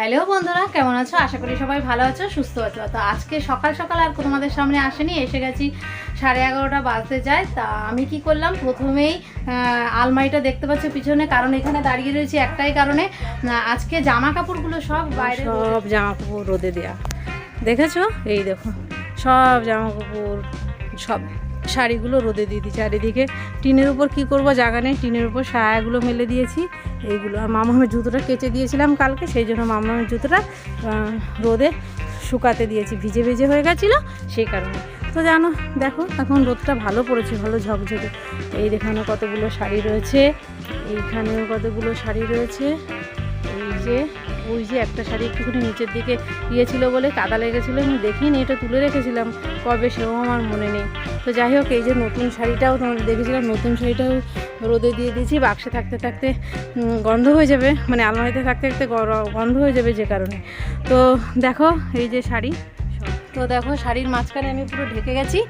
Hello বন্ধুরা কেমন আছো? আশা করি সবাই ভালো আছো সুস্থ আছো। তো আজকে সকাল সকাল আর তোমাদের সামনে আসেনি এসে গেছি সাড়ে এগারোটা বাজতে যায়। তা আমি কি করলাম? প্রথমেই আলমারিটা দেখতে পাচ্ছি পিছনে কারণ এখানে দাঁড়িয়ে রয়েছি একটাই কারণে। আজকে জামা কাপড়গুলো সব বাইরে সব জামা কাপড় রোদে দেয়া। দেখেছ? এই দেখো সব জামা কাপড় সব শাড়িগুলো রোদে দিয়ে দিয়েছি। চারিদিকে টিনের উপর কি করব জায়গা নেই টিনের উপর সায়াগুলো মেলে দিয়েছি। এইগুলো। আর মামামের জুতোটা কেচে দিয়েছিলাম কালকে, সেই জন্য মামামের জুতোটা রোদে শুকাতে দিয়েছি। ভিজে ভিজে হয়ে গেছিল সেই কারণে। তো জানো, দেখো, এখন রোদটা ভালো পড়েছে, ভালো ঝকঝকে। এই দেখানো কতগুলো শাড়ি রয়েছে, এইখানেও কতগুলো শাড়ি রয়েছে। এই যে, ওই যে একটা শাড়ি একটুখানি নিচের দিকে ইয়ে ছিল বলে কাদা লেগেছিলো, আমি দেখিনি, এটা তুলে রেখেছিলাম কবে সেও আমার মনে নেই। তো যাই হোক, এই যে নতুন শাড়িটাও তোমার দেখেছিলাম, নতুন শাড়িটাও রোদে দিয়ে দিয়েছি, বাক্সে থাকতে থাকতে গন্ধ হয়ে যাবে মানে আলমারিতে থাকতে থাকতে গন্ধ হয়ে যাবে যে কারণে। তো দেখো, এই যে শাড়ি, তো দেখো শাড়ির মাঝখানে আমি পুরো ঢেকে গেছি,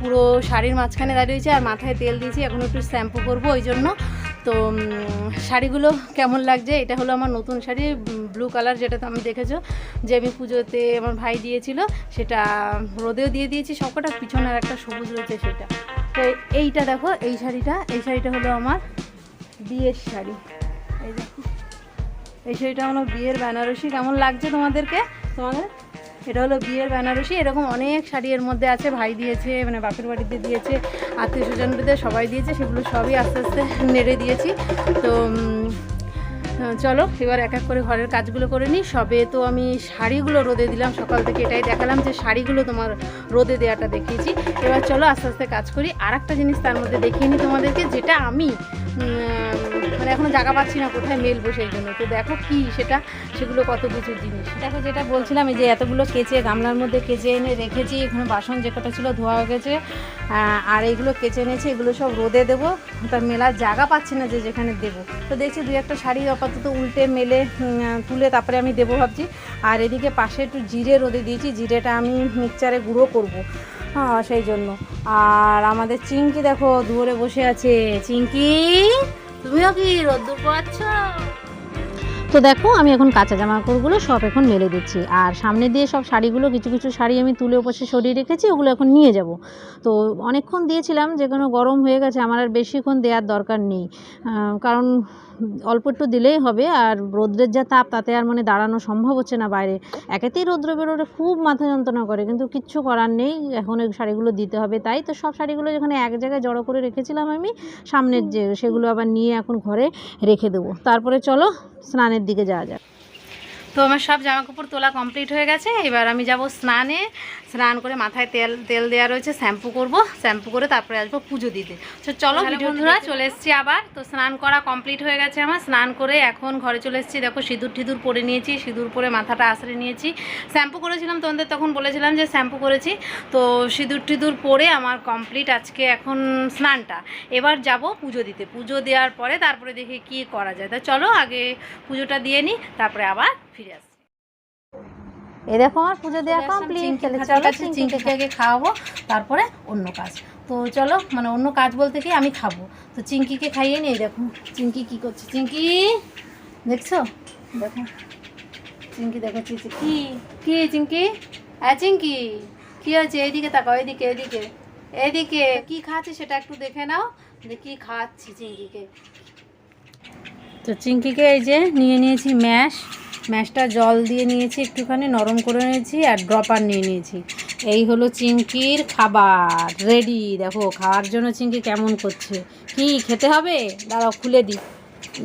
পুরো শাড়ির মাঝখানে দাঁড়িয়েছি আর মাথায় তেল দিয়েছি, এখন একটু শ্যাম্পু করব ওই জন্য। তো শাড়িগুলো কেমন লাগছে? এটা হলো আমার নতুন শাড়ি ব্লু কালার যেটা আমি দেখেছ, যে আমি পুজোতে আমার ভাই দিয়েছিল। সেটা রোদেও দিয়ে দিয়েছি সবকটা, পিছনে আর একটা সবুজ রয়েছে সেটা। তো এইটা দেখো, এই শাড়িটা এই শাড়িটা হলো আমার বিয়ের শাড়ি। এই দেখো, এই শাড়িটা আমার বিয়ের বেনারসি। কেমন লাগছে তোমাদেরকে? তোমাদের? এটা হলো বিয়ের বেনারসি। এরকম অনেক শাড়ি এর মধ্যে আছে। ভাই দিয়েছে মানে বাপের বাড়িতে দিয়েছে, আত্মীয় স্বজনদের সবাই দিয়েছে, সেগুলো সবই আস্তে আস্তে নেড়ে দিয়েছি। তো চলো, এবার এক এক করে ঘরের কাজগুলো করে নিই। সবে তো আমি শাড়িগুলো রোদে দিলাম, সকাল থেকে এটাই দেখালাম যে শাড়িগুলো তোমার রোদে দেওয়াটা দেখিয়েছি। এবার চলো আস্তে আস্তে কাজ করি। আর একটা জিনিস তার মধ্যে দেখিয়ে নিই তোমাদেরকে, যেটা আমি মানে এখনও জায়গা পাচ্ছি না, কোথায় মেলবো সেই জন্য তো দেখো কি সেটা, সেগুলো কত কিছু জিনিস। দেখো যেটা বলছিলাম, এই যে এতগুলো কেচে, গামলার মধ্যে কেচে এনে রেখেছি, এখানে বাসন যে কটা ছিল ধোয়া হয়ে গেছে আর এইগুলো কেচে এনেছি, এগুলো সব রোদে দেবো তার মেলার জায়গা পাচ্ছি না যে যেখানে দেবো। তো দেখছি দুই একটা শাড়ি আপাতত উল্টে মেলে তুলে তারপরে আমি দেবো ভাবছি। আর এদিকে পাশে একটু জিরে রোদে দিয়েছি, জিরেটা আমি মিক্সচারে গুঁড়ো করব হ্যাঁ সেই জন্য। আর আমাদের চিংকি দেখো দূরে বসে আছে। চিংকি তুমিও কি রোদ্দুর পাচ্ছ তো দেখো, আমি এখন কাঁচা জামা কাপড়গুলো সব এখন মেলে দিচ্ছি। আর সামনে দিয়ে সব শাড়িগুলো, কিছু কিছু শাড়ি আমি তুলে বসে সরিয়ে রেখেছি, ওগুলো এখন নিয়ে যাব। তো অনেকক্ষণ দিয়েছিলাম, যে কোনো গরম হয়ে গেছে, আমার আর বেশিক্ষণ দেওয়ার দরকার নেই। কারণ অল্প একটু দিলেই হবে। আর রোদ্রের যা তাপ, তাতে আর মানে দাঁড়ানো সম্ভব হচ্ছে না বাইরে। একেতেই রৌদ্র বেরোলে খুব মাথা যন্ত্রণা করে, কিন্তু কিচ্ছু করার নেই। এখন ওই শাড়িগুলো দিতে হবে তাই তো সব শাড়িগুলো যেখানে এক জায়গায় জড়ো করে রেখেছিলাম আমি, সামনের যে, সেগুলো আবার নিয়ে এখন ঘরে রেখে দেবো। তারপরে চলো স্নানের দিকে যাওয়া যাক। তো আমার সব জামা কাপড় তোলা কমপ্লিট হয়ে গেছে। এবার আমি যাব স্নানে। স্নান করে মাথায় তেল তেল দেওয়া রয়েছে শ্যাম্পু করব। শ্যাম্পু করে তারপরে আসব পুজো দিতে। তো চলো বন্ধুরা চলে এসেছি আবার। তো স্নান করা কমপ্লিট হয়ে গেছে আমার। স্নান করে এখন ঘরে চলে এসেছি। দেখো সিঁদুর টিঁদুর পরে নিয়েছি সিঁদুর পরে মাথাটা আশ্রে নিয়েছি। শ্যাম্পু করেছিলাম তোমাদের তখন বলেছিলাম যে শ্যাম্পু করেছি। তো সিঁদুর টিঁদুর পরে আমার কমপ্লিট আজকে এখন স্নানটা। এবার যাব পুজো দিতে। পুজো দেওয়ার পরে তারপরে দেখি কি করা যায়। তা চলো আগে পুজোটা দিয়ে নিই তারপরে আবার ফিরে আসছি। এ দেখো আমার পুজো দেওয়া কমপ্লিট তাহলে চলো চিংকিকে আগে খাওয়াবো তারপরে অন্য কাজ। তো চলো মানে অন্য কাজ বলতে কি আমি খাব। তো চিংকিকে খাইয়ে নিই দেখো চিংকি কি করছে। চিংকি দেখছ? দেখো চিংকি দেখো চিংকি কি? কি চিংকি হ্যাঁ চিংকি কি হয়েছে? এইদিকে তাকাও এইদিকে এইদিকে। এইদিকে। কি খাচ্ছি সেটা একটু দেখে নাও যে কি খাচ্ছি চিংকিকে তো চিংকিকে এই যে নিয়ে নিয়েছি ম্যাশ। ম্যাশটা জল দিয়ে নিয়েছি একটুখানি নরম করে নিয়েছি আর ড্রপার নিয়ে নিয়েছি। এই হলো চিংকির খাবার রেডি দেখো খাওয়ার জন্য চিংকি কেমন করছে। কি খেতে হবে? দাঁড়াও খুলে দিই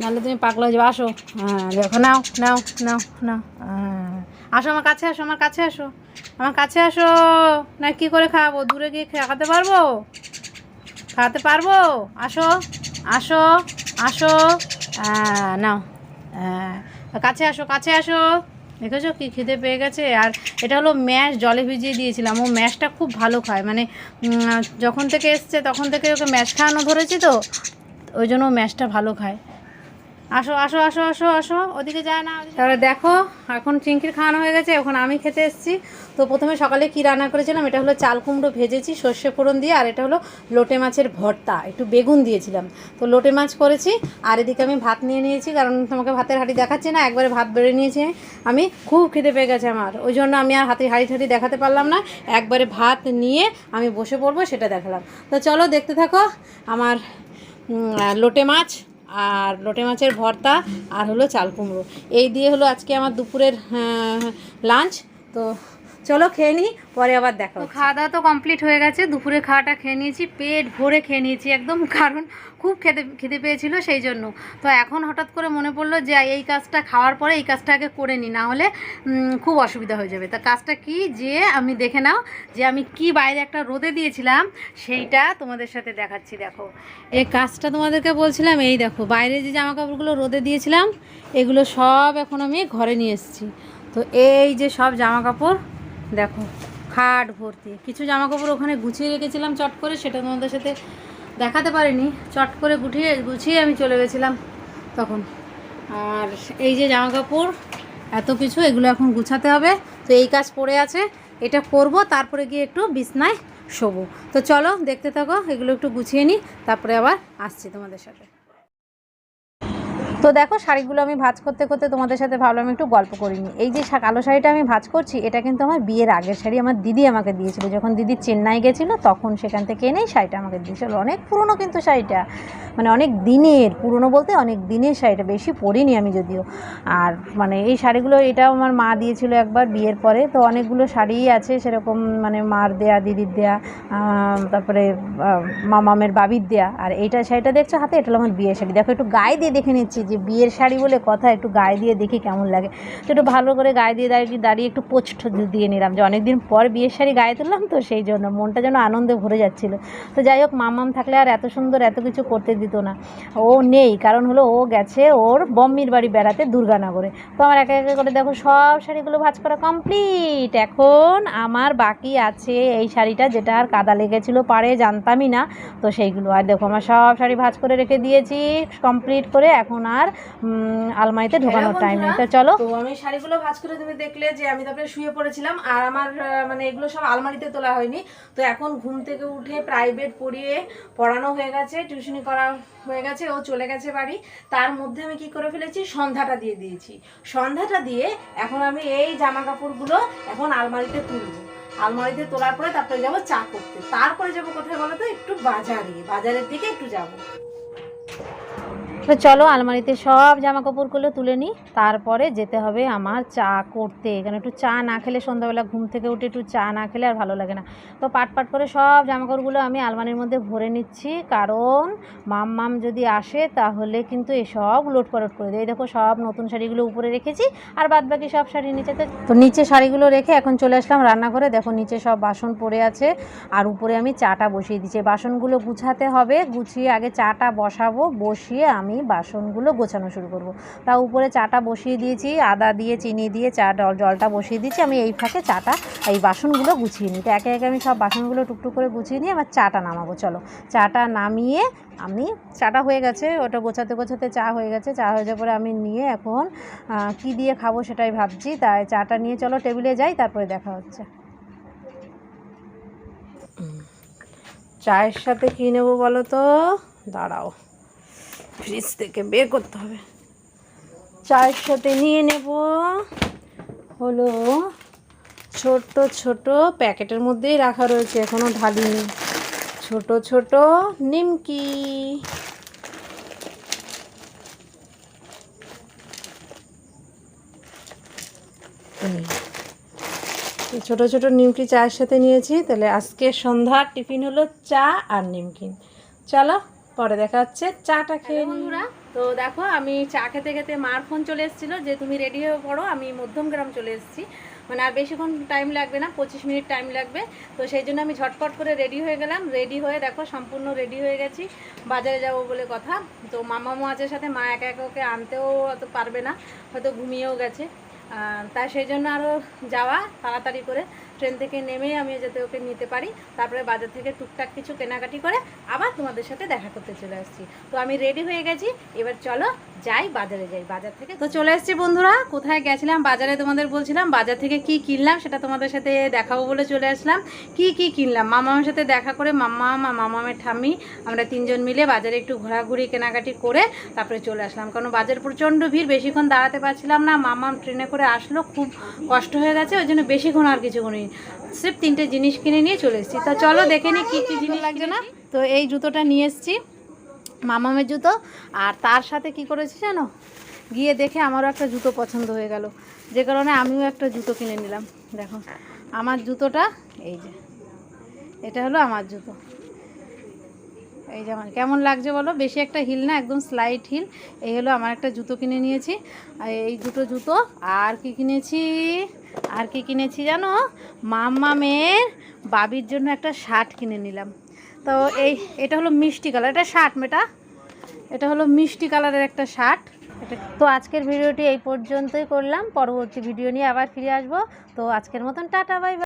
নাহলে তুমি হয়ে যাবে। আসো। হ্যাঁ দেখো নাও নাও নাও নাও। হ্যাঁ। আসো আমার কাছে আসো আমার কাছে আসো। আমার কাছে আসো। না কি করে খাওয়াবো? দূরে গিয়ে খাওয়াতে পারব? খাওয়াতে পারব? আসো আসো আসো। আহ, নাও। আহ, কাছে আসো কাছে আসো। দেখেছ কি খিদে পেয়ে গেছে? আর এটা হলো ম্যাশ, জলে ভিজিয়ে দিয়েছিলাম। ও ম্যাশটা খুব ভালো খায়। মানে যখন থেকে এসছে তখন থেকে ওকে ম্যাশ খাওয়ানো ধরেছি তো, ওই জন্য ও ম্যাশটা ভালো খায়। আসো আসো আসো আসো আসো, ওদিকে যায় না তাহলে দেখো, এখন চিংকির খাওয়ানো হয়ে গেছে, এখন আমি খেতে এসেছি। তো প্রথমে সকালে কি রান্না করেছিলাম, এটা হলো চাল কুমড়ো ভেজেছি, সর্ষে ফোড়ন দিয়ে, আর এটা হলো লোটে মাছের ভর্তা, একটু বেগুন দিয়েছিলাম। তো লোটে মাছ করেছি, আর এদিকে আমি ভাত নিয়ে নিয়েছি, কারণ তোমাকে ভাতের হাঁড়ি দেখাচ্ছি না, একবারে ভাত বেড়ে নিয়েছি। আমি খুব খিদে পেয়ে গেছে আমার, ওই জন্য আমি আর হাতে হাঁড়ি ঠাড়ি দেখাতে পারলাম না, একবারে ভাত নিয়ে আমি বসে পড়ব, সেটা দেখালাম। তো চলো দেখতে থাকো, আমার লোটে মাছ আর লোটে মাছের ভর্তা আর হলো চাল কুমড়ো। এই দিয়ে হলো আজকে আমার দুপুরের লাঞ্চ তো চলো খেয়ে নিই পরে আবার দেখো তো খাওয়া দাওয়া তো কমপ্লিট হয়ে গেছে দুপুরে খাওয়াটা খেয়ে নিয়েছি পেট ভরে খেয়ে নিয়েছি একদম কারণ খুব খেতে খেতে পেয়েছিল সেই জন্য। তো এখন হঠাৎ করে মনে পড়ল যে এই কাজটা খাওয়ার পরে এই কাজটা আগে করে নিই না হলে খুব অসুবিধা হয়ে যাবে। তা কাজটা কি? যে আমি দেখে নাও যে আমি কি বাইরে একটা রোদে দিয়েছিলাম সেইটা তোমাদের সাথে দেখাচ্ছি দেখো। এই কাজটা তোমাদেরকে বলছিলাম এই দেখো বাইরে যে জামা কাপড়গুলো রোদে দিয়েছিলাম এগুলো সব এখন আমি ঘরে নিয়ে এসেছি। তো এই যে সব জামা কাপড় দেখো, খাট ভর্তি। কিছু জামা কাপড় ওখানে গুছিয়ে রেখেছিলাম চট করে, সেটা তোমাদের সাথে দেখাতে পারিনি। চট করে গুটিয়ে গুছিয়ে আমি চলে গেছিলাম তখন। আর এই যে জামা কাপড় এত কিছু, এগুলো এখন গুছাতে হবে। তো এই কাজ পড়ে আছে, এটা করব, তারপরে গিয়ে একটু বিছনায় শোবো। তো চলো, দেখতে থাকো, এগুলো একটু গুছিয়ে নিই তারপরে আবার আসছি তোমাদের সাথে। তো দেখো, শাড়িগুলো আমি ভাজ করতে করতে তোমাদের সাথে ভাবলাম একটু গল্প করিনি এই যে কালো শাড়িটা আমি ভাজ করছি, এটা কিন্তু আমার বিয়ের আগের শাড়ি আমার দিদি আমাকে দিয়েছিল। যখন দিদি চেন্নাই গেছিল, তখন সেখান থেকে এনেই শাড়িটা আমাকে দিয়েছিল। অনেক পুরনো কিন্তু শাড়িটা মানে অনেক দিনের, পুরনো বলতে অনেক দিনের শাড়িটা, বেশি পরিনি আমি যদিও। আর মানে এই শাড়িগুলো, এটাও আমার মা দিয়েছিল একবার বিয়ের পরে। তো অনেকগুলো শাড়িই আছে, সেরকম মানে মার দেয়া, দিদির দেয়া তারপরে মামামের বাবির দেয়া। আর এইটা শাড়িটা দেখছ হাতে? এটা হলো আমার বিয়ের শাড়ি। দেখো, একটু গায়ে দিয়ে দেখে নিচ্ছি যে বিয়ের শাড়ি বলে কথা, একটু গায়ে দিয়ে দেখি কেমন লাগে। তো একটু ভালো করে গায়ে দিয়ে দাঁড়িয়ে দাঁড়িয়ে একটু পোস্ট দিয়ে নিলাম। যে অনেকদিন পর বিয়ের শাড়ি গায়ে তুললাম তো সেই জন্য মনটা যেন আনন্দে ভরে যাচ্ছিল। তো যাই হোক, মামাম থাকলে আর এত সুন্দর এত কিছু করতে দিত না। ও নেই, কারণ হলো ও গেছে ওর বম্মির বাড়ি বেড়াতে দুর্গানগরে। তো আমার একে একে করে দেখো, সব শাড়িগুলো ভাজ করা কমপ্লিট এখন আমার বাকি আছে এই শাড়িটা, যেটা আর কাদা লেগেছিলো পারে জানতামই না। তো সেইগুলো, আর দেখো, আমার সব শাড়ি ভাজ করে রেখে দিয়েছি কমপ্লিট করে এখন আর উম, আলমারিতে ঢোকানোর টাইম নেই। তো চলো। তো আমি শাড়িগুলো ভাঁজ করে তুমি দেখলে যে আমি তারপরে শুয়ে পড়েছিলাম আর আমার মানে এগুলো সব আলমারিতে তোলা হয়নি। তো এখন ঘুম থেকে উঠে প্রাইভেট পড়িয়ে পড়ানো হয়ে গেছে টিউশনি করা হয়ে গেছে ও চলে গেছে বাড়ি। তার মধ্যে আমি কি করে ফেলেছি? সন্ধ্যাটা দিয়ে দিয়েছি। সন্ধ্যাটা দিয়ে এখন আমি এই জামা কাপড়গুলো এখন আলমারিতে তুলবো। আলমারিতে তোলার পরে তারপরে যাব চা করতে। তারপরে যাব কোথায় বলো তো? একটু বাজারে বাজারের দিকে একটু যাব। তো চলো আলমারিতে সব জামা কাপড়গুলো তুলে নিই। তারপরে যেতে হবে আমার চা করতে। এখানে একটু চা না খেলে সন্ধ্যাবেলা ঘুম থেকে উঠে একটু চা না খেলে আর ভালো লাগে না। তো পাট পাট করে সব জামা কাপড়গুলো আমি আলমারির মধ্যে ভরে নিচ্ছি। কারণ মাম মাম যদি আসে তাহলে কিন্তু এসব উলট পালট করে দেয়। দেখো সব নতুন শাড়িগুলো উপরে রেখেছি আর বাদ বাকি সব শাড়ি নিচেতে তো নিচে শাড়িগুলো রেখে এখন চলে আসলাম রান্নাঘরে। দেখো নিচে সব বাসন পড়ে আছে আর উপরে আমি চাটা বসিয়ে দিচ্ছি। বাসনগুলো গুছাতে হবে। গুছিয়ে আগে চাটা বসাবো, বসিয়ে আমি বাসনগুলো গোছানো শুরু করব। তা উপরে চাটা বসিয়ে দিয়েছি, আদা দিয়ে, চিনি দিয়ে চা জল জলটা বসিয়ে দিয়েছি। আমি এই ফাঁকে চাটা, এই বাসনগুলো গুছিয়ে নিই। তো একে একে আমি সব বাসনগুলো টুকটুক করে গুছিয়ে নিয়ে আমার চাটা নামাবো। চলো, চাটা নামিয়ে আমি, চাটা হয়ে গেছে, ওটা গোছাতে গোছাতে চা হয়ে গেছে। চা হয়ে যাওয়ার পরে আমি নিয়ে এখন কি দিয়ে খাব সেটাই ভাবছি। তাই চাটা নিয়ে চলো টেবিলে যাই, তারপরে দেখা হচ্ছে। চায়ের সাথে কী নেব বলো তো? দাঁড়াও। ফ্রিজ থেকে বের করতে হবে। চায়ের সাথে নিয়ে নেব। হলো ছোট ছোট প্যাকেটের মধ্যেই রাখা রয়েছে এখনও ঢালিনি। ছোট ছোট নিমকি। ছোট ছোট নিমকি চায়ের সাথে নিয়েছি। তাহলে আজকে সন্ধ্যার টিফিন হলো চা আর নিমকি। চলো। পরে দেখা হচ্ছে, চাটা খেয়ে বন্ধুরা, তো দেখো আমি চা খেতে খেতে মার ফোন চলে এসেছিল যে তুমি রেডি হয়ে পড়ো, আমি মধ্যমগ্রাম চলে এসেছি। মানে আর বেশিক্ষণ টাইম লাগবে না, পঁচিশ মিনিট টাইম লাগবে। তো সেই জন্য আমি ঝটপট করে রেডি হয়ে গেলাম। রেডি হয়ে দেখো সম্পূর্ণ রেডি হয়ে গেছি, বাজারে যাব বলে কথা। তো মামা মাছের সাথে, মা একা একা ওকে আনতেও অত পারবে না, হয়তো ঘুমিয়েও গেছে। তাই সেই জন্য আরও যাওয়া, তাড়াতাড়ি করে। ট্রেন থেকে নেমে আমি যাতে ওকে নিতে পারি। তারপরে বাজার থেকে টুকটাক কিছু কেনাকাটি করে আবার তোমাদের সাথে দেখা করতে চলে আসছি। তো আমি রেডি হয়ে গেছি। এবার চলো যাই বাজারে যাই। বাজার থেকে তো চলে এসেছি বন্ধুরা। কোথায় গেছিলাম? বাজারে তোমাদের বলছিলাম বাজার থেকে কি কিনলাম সেটা তোমাদের সাথে দেখাবো বলে চলে আসলাম। কি কি কিনলাম? মামামের সাথে দেখা করে মাম্মা মা মামামের ঠাম্মি, আমরা তিনজন মিলে বাজারে একটু ঘোরাঘুরি, কেনাকাটি করে তারপরে চলে আসলাম। কারণ বাজার প্রচণ্ড ভিড়, বেশিক্ষণ দাঁড়াতে পারছিলাম না। মামাম ট্রেনে করে আসলো, খুব কষ্ট হয়ে গেছে, ওই জন্য বেশিক্ষণ আর কিছু করিনি সির্ফ তিনটে জিনিস কিনে নিয়ে চলে এসেছি। তা চলো দেখে নিই কী কী জিনিস লাগছে না? তো এই জুতোটা নিয়ে এসেছি মামামের জুতো। আর তার সাথে কি করেছি জানো? গিয়ে দেখে আমারও একটা জুতো পছন্দ হয়ে গেল। যে কারণে আমিও একটা জুতো কিনে নিলাম। দেখো আমার জুতোটা এই যে এটা হলো আমার জুতো। এই যে আমার কেমন লাগছে বলো? বেশি একটা হিল না, একদম স্লাইট হিল। এই হলো আমার একটা জুতো কিনে নিয়েছি। এই দুটো জুতো। আর কি কিনেছি? আর কি কিনেছি জানো? মাম্মা মেয়ের বাবির জন্য একটা শার্ট কিনে নিলাম। তো এই, এটা হলো মিষ্টি কালার। এটা শার্ট মেটা এটা হলো মিষ্টি কালারের একটা শার্ট। এটা তো আজকের ভিডিওটি এই পর্যন্তই করলাম। পরবর্তী ভিডিও নিয়ে আবার ফিরে আসব। তো আজকের মতন টাটা, বাই বাই।